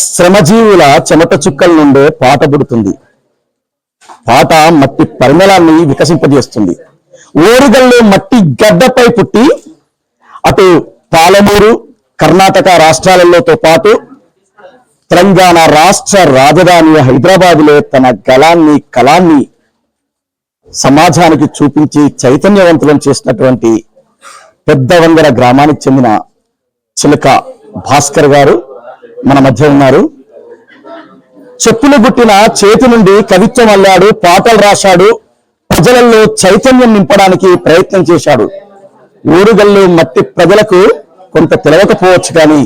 శ్రమజీవుల చెమట చుక్కల నుండే పాట పుడుతుంది. పాట మట్టి పరిమళాన్ని వికసింపజేస్తుంది. ఓరుగల్లు మట్టి గడ్డపై పుట్టి అటు పాలమూరు కర్ణాటక రాష్ట్రాలలోతో పాటు తెలంగాణ రాష్ట్ర రాజధాని హైదరాబాద్లో తన గలాన్ని కళాన్ని సమాజానికి చూపించి చైతన్యవంతులను చేసినటువంటి పెద్దవంగర గ్రామానికి చెందిన చిలక భాస్కర్ గారు మన మధ్య ఉన్నారు. చెప్పులు గుట్టిన చేతి నుండి కవిత్వం అల్లాడు పాటలు రాశాడు ప్రజలలో చైతన్యం నింపడానికి ప్రయత్నం చేశాడు. ఊరుగల్లు మట్టి ప్రజలకు కొంత తెలవకపోవచ్చు కానీ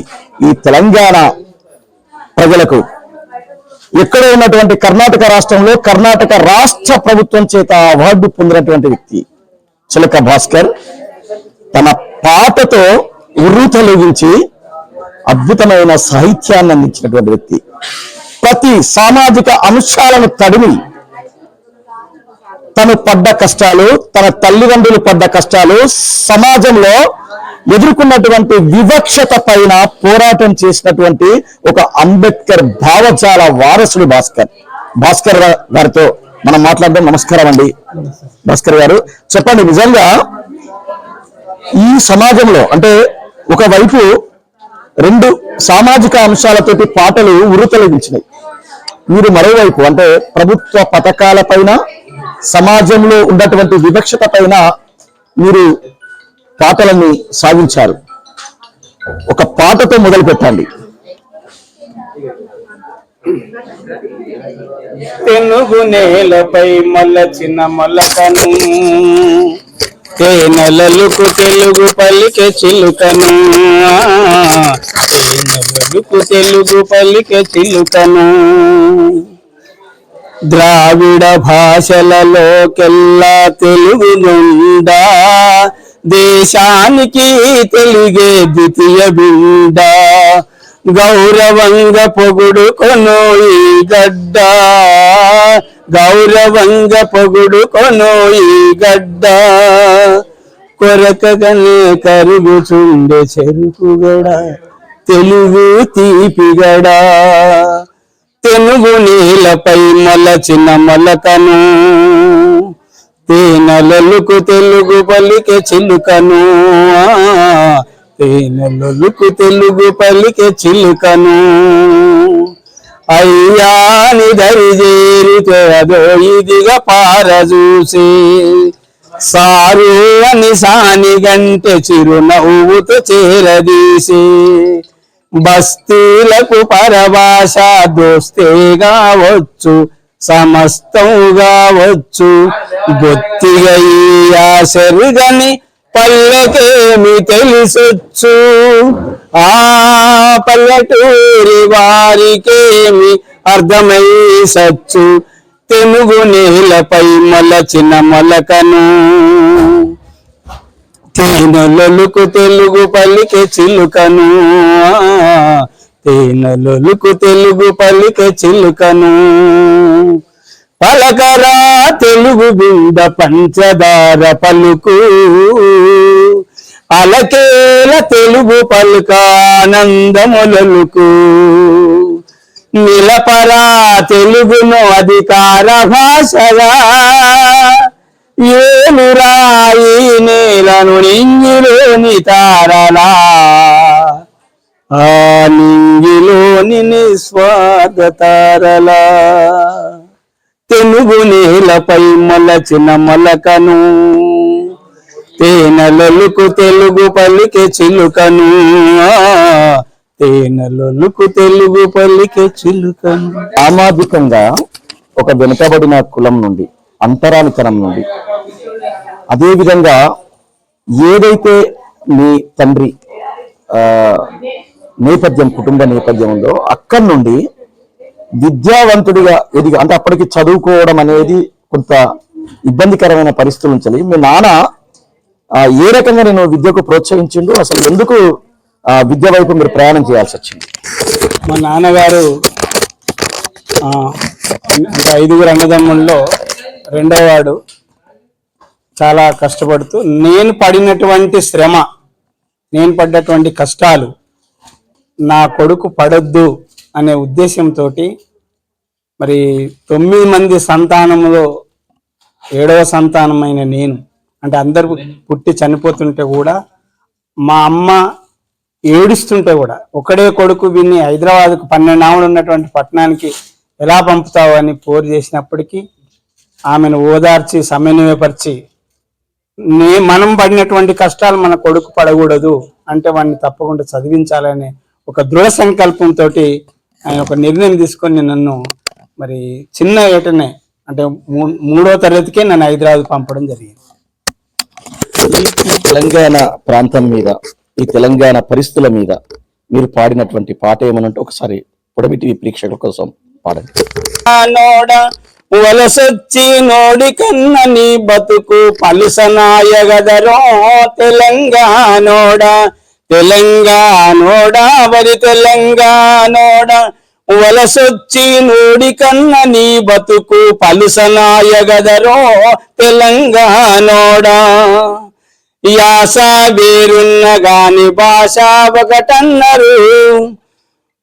ఈ తెలంగాణ ప్రజలకు. ఎక్కడ ఉన్నటువంటి కర్ణాటక రాష్ట్రంలో కర్ణాటక రాష్ట్ర ప్రభుత్వం చేత అవార్డు పొందినటువంటి వ్యక్తి చిలక భాస్కర్ తన పాటతో ఉర్రు తొలగించి అద్భుతమైన సాహిత్యాన్ని అందించినటువంటి వ్యక్తి. ప్రతి సామాజిక అంశాలను తడిమి తను పడ్డ కష్టాలు తన తల్లిదండ్రులు పడ్డ కష్టాలు సమాజంలో ఎదుర్కొన్నటువంటి వివక్షత పైన పోరాటం చేసినటువంటి ఒక అంబేద్కర్ భావజాల వారసుడు భాస్కర్. భాస్కర్ గారితో మనం మాట్లాడడం నమస్కారం అండి. భాస్కర్ గారు చెప్పండి నిజంగా ఈ సమాజంలో అంటే ఒకవైపు రెండు సామాజిక అంశాలతోటి పాటలు ఉరుతలగించినాయి. మీరు మరోవైపు అంటే ప్రభుత్వ పథకాల పైన సమాజంలో ఉన్నటువంటి వివక్షత పైన మీరు పాటలని సాగించారు. ఒక పాటతో మొదలు పెట్టండి. తెలుగు నేలపై మల్లచిన మొలకను తేనెలలుకు తెలుగు పలికే చిలుకను. తేనెలలుకు తెలుగు పలికే చిలుకను. ద్రావిడ భాషలలోకెల్లా తెలుగు నుండా దేశానికి తెలుగే ద్వితీయ బిండ. గౌరవంగ పొగుడుకొను ఈ గడ్డ. గౌరవంగ పొగుడు కొనోయి గడ్డ. కొరకగనే కరుగుచుండే చెరుకుగడ తెలుగు తీపిగడ. తెనుగు నీలపై మలచిన మలకను తేనెలలుకు తెలుగు పలికే చిలుకను. ఆ, తేనెలలుకు తెలుగు పలికే చిలుకను. అయ్యాని దరిజేరితే అదో ఇదిగా పారజూసి. సారు అని సాని గంటే చిరునవ్వుతో చేరదీసి. బస్తీలకు పరభాష దోస్తేగా వచ్చు సమస్తంగా వచ్చు. గొత్తిగయ్యా ఈ ఆశరుగని పల్లెకేమి తెలిసొచ్చు? ఆ పల్లెటూరి వారికేమి అర్థమై సచ్చు? తెలుగు నేలపై మలచిన మొలకను. తేనెలొలుకు తెలుగు పలికే చిలుకను. తేనెలొలుకు తెలుగు పలికే చిలుకను. పలకరా తెలుగు బింద పంచదార పలుకు. అలకేల తెలుగు పలుకానందములలుకు. నిలపరా తెలుగును అధికార భాషగా. ఏలురాయి నేలను నింగిలోని తారలా ఆ నింగిలోని నిస్వాద తారలా తెలుగు నేలపై మొలచిన మొలకను తేనెలొలుకు తెలుగు పలికే చిలుకను. ఆ, తెలుగు పలికే చిలుకను. సామాజికంగా ఒక వెనుకబడిన కులం నుండి అంతరానితనం నుండి అదేవిధంగా ఏదైతే మీ తండ్రి నేపథ్యం కుటుంబ నేపథ్యం ఉందో అక్కడి నుండి విద్యావంతుడిగా ఎదిగి అంటే అప్పటికి చదువుకోవడం అనేది కొంత ఇబ్బందికరమైన పరిస్థితులు ఉంచాలి మీ నాన్న ఏ రకంగా నేను విద్యకు ప్రోత్సహించిండు? అసలు ఎందుకు విద్య వైపు మీరు ప్రయాణం చేయాల్సి వచ్చింది? మా నాన్నగారు అంటే ఐదుగురు అన్నదమ్ముల్లో రెండోవాడు చాలా కష్టపడుతూ నేను పడినటువంటి శ్రమ నేను పడ్డటువంటి కష్టాలు నా కొడుకు పడొద్దు అనే ఉద్దేశంతో మరి తొమ్మిది మంది సంతానంలో ఏడవ సంతానమైన నేను అంటే అందరు పుట్టి చనిపోతుంటే కూడా మా అమ్మ ఏడుస్తుంటే కూడా ఒకడే కొడుకు విని హైదరాబాద్కు పన్నెండు ఆవులు ఉన్నటువంటి పట్టణానికి ఎలా పంపుతావు అని పోరు చేసినప్పటికీ ఆమెను ఓదార్చి సమన్వయపరిచి నే మనం పడినటువంటి కష్టాలు మన కొడుకు పడకూడదు అంటే వాడిని తప్పకుండా చదివించాలనే ఒక దృఢ సంకల్పంతో ఆయన ఒక నిర్ణయం తీసుకొని నన్ను మరి చిన్న ఏటనే అంటే మూ- మూడో తరగతికే నన్ను హైదరాబాద్ పంపడం జరిగింది. ఈ తెలంగాణ ప్రాంతం మీద ఈ తెలంగాణ పరిస్థితుల మీద మీరు పాడినటువంటి పాట ఏమనంటే ఒకసారి పొడమిటి ప్రేక్షకుల కోసం పాడండి. వలసొచ్చి నోడి కన్న నీ బతుకు పలుసనాయగదరో తెలంగాణోడ తెలంగాణోడ వరి తెలంగాణోడ వలసొచ్చి నోడి కన్న నీ బతుకు పలుసనాయగదరో తెలంగాణోడా యాస వేరున్న గాని భాష ఒకటన్నరు.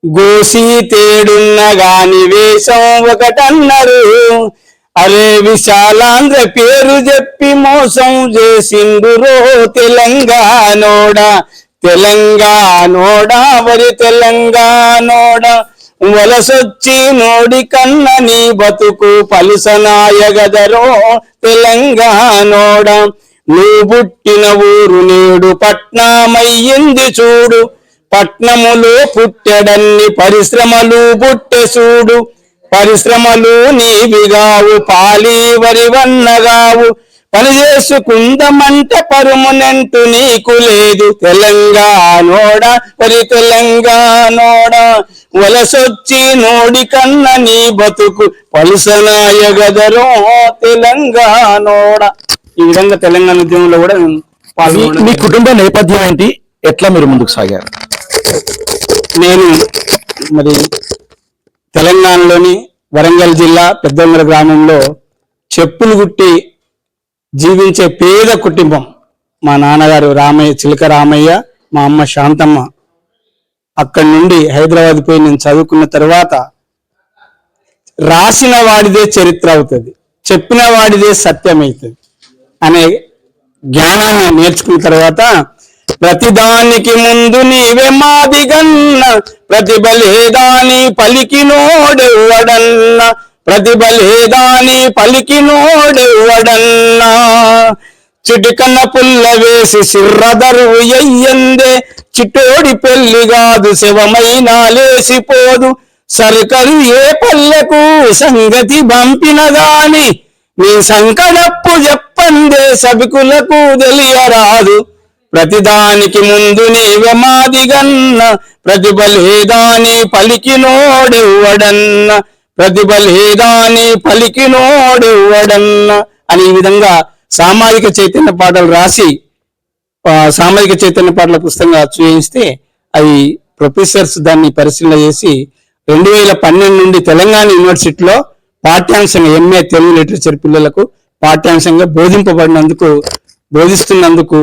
గోసి తేడున్న గాని వేషం ఒకటన్నారు. అరే విశాలాంధ్ర పేరు చెప్పి మోసం చేసిండురో తెలంగాణోడ. తెలంగాణోడ వరి తెలంగాణోడ. వలసొచ్చి నోడి కన్న నీ బతుకు పలుసనాయగదరో తెలంగాణోడ. నువ్వు పుట్టిన ఊరు నేడు పట్నమయ్యింది చూడు. పట్నములు పుట్టెడన్ని పరిశ్రమలు పుట్టె చూడు పరిశ్రమలు నీవిగావు పాలీవరి వన్నగావు. పని చేసుకుందమంటే పరుమునంటూ నీకు లేదు. తెలంగాణోడ పరి తెలంగాణోడ వలసొచ్చి నోడి కన్న నీ బతుకు. పలుసనాయగదరో తెలంగాణోడ ఈ విధంగా తెలంగాణ ఉద్యమంలో కూడా నేను మీ- కుటుంబ నేపథ్యం ఏంటి? ఎట్లా మీరు ముందుకు సాగారు? నేను మరి తెలంగాణలోని వరంగల్ జిల్లా పెద్దొంగర గ్రామంలో చెప్పులు కుట్టి జీవించే పేద కుటుంబం మా నాన్నగారు రామయ్య చిలక రామయ్య మా అమ్మ శాంతమ్మ. అక్కడి నుండి హైదరాబాద్ పోయి నేను చదువుకున్న తర్వాత రాసిన వాడిదే చరిత్ర అవుతుంది. చెప్పిన వాడిదే సత్యం అవుతుంది అనే జ్ఞానాన్ని నేర్చుకున్న తర్వాత ప్రతిదానికి ముందు నీవే మాదిగన్న ప్రతిభ లేదాని పలికినోడెవ్వడన్న ప్రతిభ లేదాని పలికినోడెవ్వడన్నా చిటికన్న పుల్ల వేసి సిర్రదరువు ఎయ్యందే చిట్టోడి పెళ్ళి కాదు శవమైనా లేసిపోదు. సరికరు ఏ పల్లెకు సంగతి పంపిన నీ సంకడప్పు చెప్ప చెప్పందే సభికులకు తెలియరాదు. ప్రతిదానికి ముందు నీవే మాదిగన్న ప్రతిభ లేదాని పలికినోడెవ్వడన్న ప్రతిభ లేదాని పలికినోడెవ్వడన్న అని ఈ విధంగా సామాజిక చైతన్య పాటలు రాసి సామాజిక చైతన్య పాటల పుస్తకంగా చూపిస్తే అవి ప్రొఫెసర్స్ దాన్ని పరిశీలన చేసి రెండు వేల పన్నెండు నుండి తెలంగాణ యూనివర్సిటీలో పాఠ్యాంశం ఎంఏ తెలుగు లిటరేచర్ పిల్లలకు పాఠ్యాంశంగా బోధింపబడినందుకు బోధిస్తున్నందుకు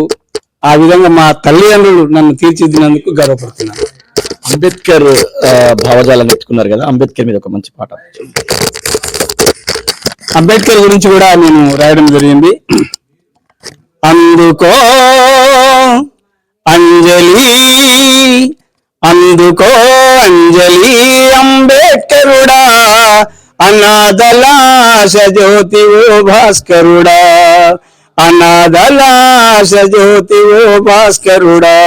ఆ విధంగా మా తల్లిదండ్రులు నన్ను తీర్చిదిద్దినందుకు గర్వపడుతున్నాను. అంబేద్కర్ భావజాలం ఎత్తుకున్నారు కదా అంబేద్కర్ మీద ఒక మంచి పాట అంబేద్కర్ గురించి కూడా నేను రాయడం జరిగింది. అందుకో అంజలి అందుకో అంజలి అంబేద్కరుడా అనాథలాశ జ్యోతి ఓ భాస్కరుడా. అనాథలాశ జ్యోతి ఓ భాస్కరుడా.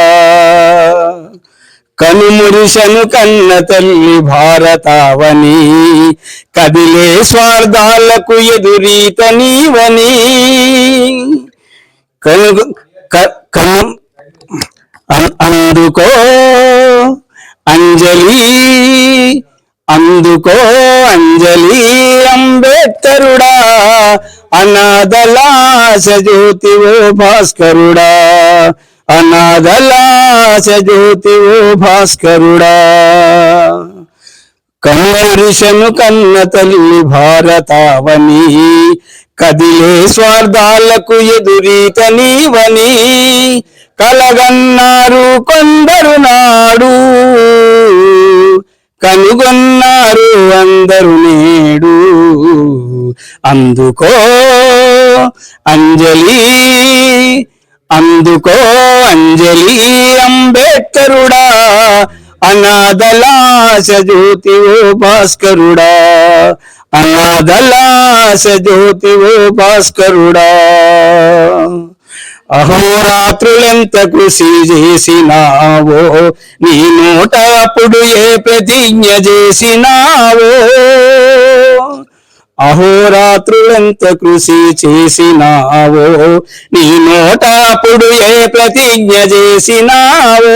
కనుమురిశను కన్న తల్లి భారతావని కదిలే స్వార్థాలకు ఎదురీత నీవని కను కను అందుకో అంజలి అందుకో అంజలి అంబేద్కరుడా అనాథలాశ జ్యోతి ఓ భాస్కరుడా అనాథలాశ జ్యోతి ఓ భాస్కరుడా. కమ్మరిషను కన్న తల్లి భారతావని కదిలే స్వార్థాలకు ఎదురీత నీవని కలగన్నారు కొందరు నాడు. కనుగొన్నారు అందరు నేడు. అందుకో అంజలి అందుకో అంజలి అంబేద్కరుడా అనాథలాశ జ్యోతి ఓ భాస్కరుడా అనాథలాశ జ్యోతి ఓ భాస్కరుడా. అహోరాత్రులెంత కృషి చేసినావో నీ నోట అప్పుడు ఏ ప్రతిజ్ఞ చేసినావో? అహోరాత్రులెంత కృషి చేసినావో నీ నోట అప్పుడు ఏ ప్రతిజ్ఞ చేసినావో?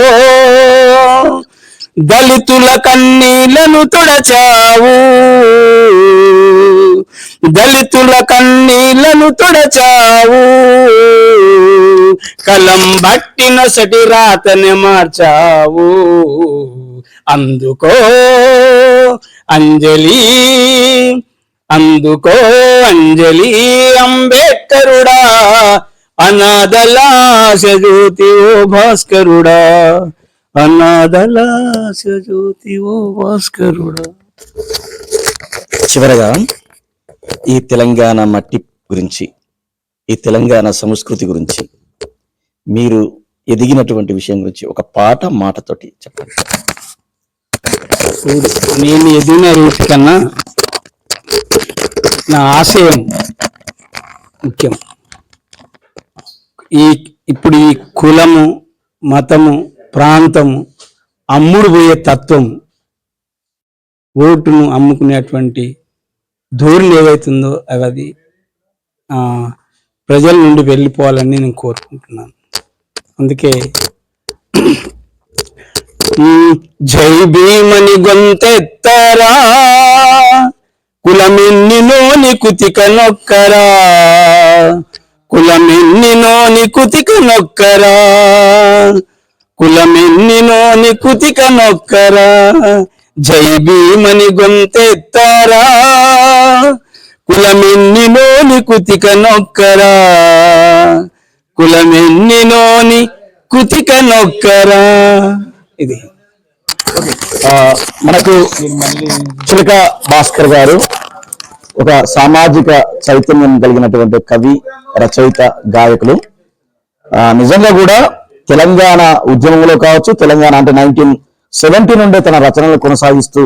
దళితుల కన్నీళ్ళను తుడచావు. దళితుల కన్నీళ్ళను తుడచావు. కలం బట్టి నొసటి రాతని మార్చావు. అందుకో అంజలి అందుకో అంజలి అంబేద్కరుడా అనాథలాశ జ్యోతి ఓ భాస్కరుడా. అనాథలాశ జ్యోతి ఓ భాస్కరుడా. చివరగా ఈ తెలంగాణ మట్టి గురించి ఈ తెలంగాణ సంస్కృతి గురించి మీరు ఎదిగినటువంటి విషయం గురించి ఒక పాట మాటతోటి చెప్పండి. నేను ఎదిగిన రూట్ కన్నా నా ఆశయం ముఖ్యం. ఈ ఇప్పుడు ఈ కులము మతము ప్రాంతము అమ్ముడు పోయే తత్వం. ఓటును అమ్ముకునేటువంటి ధోరణి ఏవైతుందో అవి అది ప్రజల నుండి వెళ్ళిపోవాలని నేను కోరుకుంటున్నాను. అందుకే జై భీమని గొంతెత్తరా కులమెన్నినోని కుతిక నొక్కరా కులమెన్నినోని కుతిక నొక్కరా కులమెన్నినోని కుతిక నొక్కరా జై భీమని గొంతెత్తరా? కులమెన్నినోని కుతిక నొక్కరా కులమెన్నినోని కుతిక నొక్కరా ఇది మనకు చిలక భాస్కర్ గారు ఒక సామాజిక చైతన్యం కలిగినటువంటి కవి రచయిత గాయకులు. నిజంగా కూడా తెలంగాణ ఉద్యమంలో కావచ్చు తెలంగాణ అంటే నైన్టీన్ సెవెంటీ నుండే తన రచనలు కొనసాగిస్తూ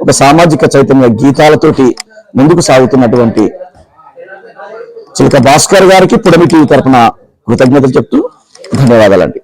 ఒక సామాజిక చైతన్య గీతాలతోటి ముందుకు సాగుతున్నటువంటి చిలక భాస్కర్ గారికి పుడమి టీవీ కృతజ్ఞతలు చెప్తూ ధన్యవాదాలండి.